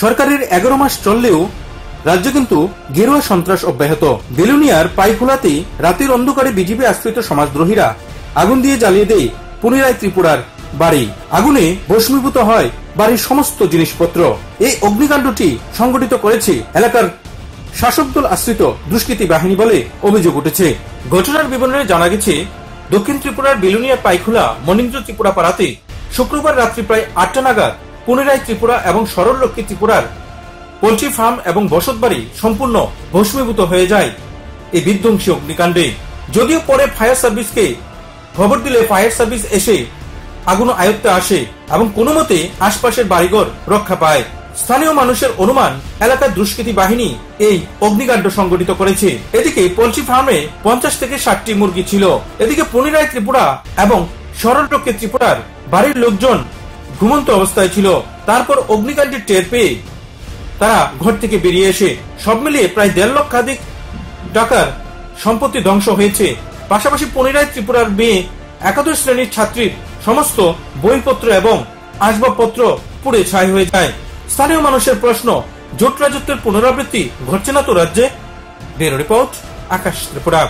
সরকারের এগারো মাস চললেও রাজ্য কিন্তু গেরুয়া সন্ত্রাস অব্যাহত। বেলুনিয়ার পাইফুলাতেই রাতের অন্ধকারে বিজেপি আশ্রিত সমাজদ্রোহীরা আগুন দিয়ে জ্বালিয়ে দেয় পুনরায় ত্রিপুরার বাড়ি। আগুনে ভস্মীভূত হয় বাড়ির সমস্ত জিনিসপত্র। এই অগ্নিকাণ্ডটি সংগঠিত করেছে এলাকার শাসক দল আশ্রিত দুষ্কৃতী বাহিনী বলে অভিযোগ উঠেছে। ঘটনার বিবরণে জানা গেছে, দক্ষিণ ত্রিপুরার বেলুনিয়া পাইখুলা, মনীন্দ্র ত্রিপুরা পাড়াতে শুক্রবার রাত্রি প্রায় আটটা নাগাদ পুনরায় ত্রিপুরা এবং সরললক্ষ্মী ত্রিপুরার পোলট্রি ফার্ম এবং বসতবাড়ি সম্পূর্ণ ভস্মীভূত হয়ে যায় এই বিধ্বংসী অগ্নিকাণ্ডে। যদিও পরে ফায়ার সার্ভিসকে খবর দিলে ফায়ার সার্ভিস এসে আগুন আয়ত্তে আসে এবং কোনো মতে আশপাশের বাড়িঘর রক্ষা পায়। স্থানীয় মানুষের অনুমান, এলাকার দুষ্কৃতী বাহিনী এই অগ্নিকাণ্ড সংগঠিত করেছে। এদিকে পোলট্রি ফার্মে পঞ্চাশ থেকে ষাটটি মুরগি ছিল। এদিকে পুনিরায় ত্রিপুরা এবং সরলরক্ষে ত্রিপুরার বাড়ির লোকজন ঘুমন্ত অবস্থায় ছিল। তারপর অগ্নিকাণ্ডের টের পেয়ে তারা ঘর থেকে বেরিয়ে এসে সব মিলিয়ে প্রায় দেড় লক্ষাধিক টাকার সম্পত্তি ধ্বংস হয়েছে। পাশাপাশি পুনরায় ত্রিপুরার মেয়ে, একাদশ শ্রেণির ছাত্রীর সমস্ত বইপত্র এবং আসবাবপত্র পুড়ে ছাই হয়ে যায়। স্থানীয় মানুষের প্রশ্ন, জোট রাজত্বের পুনরাবৃত্তি ঘটছে না তো রাজ্যে? Bureau report, Akash Tripura.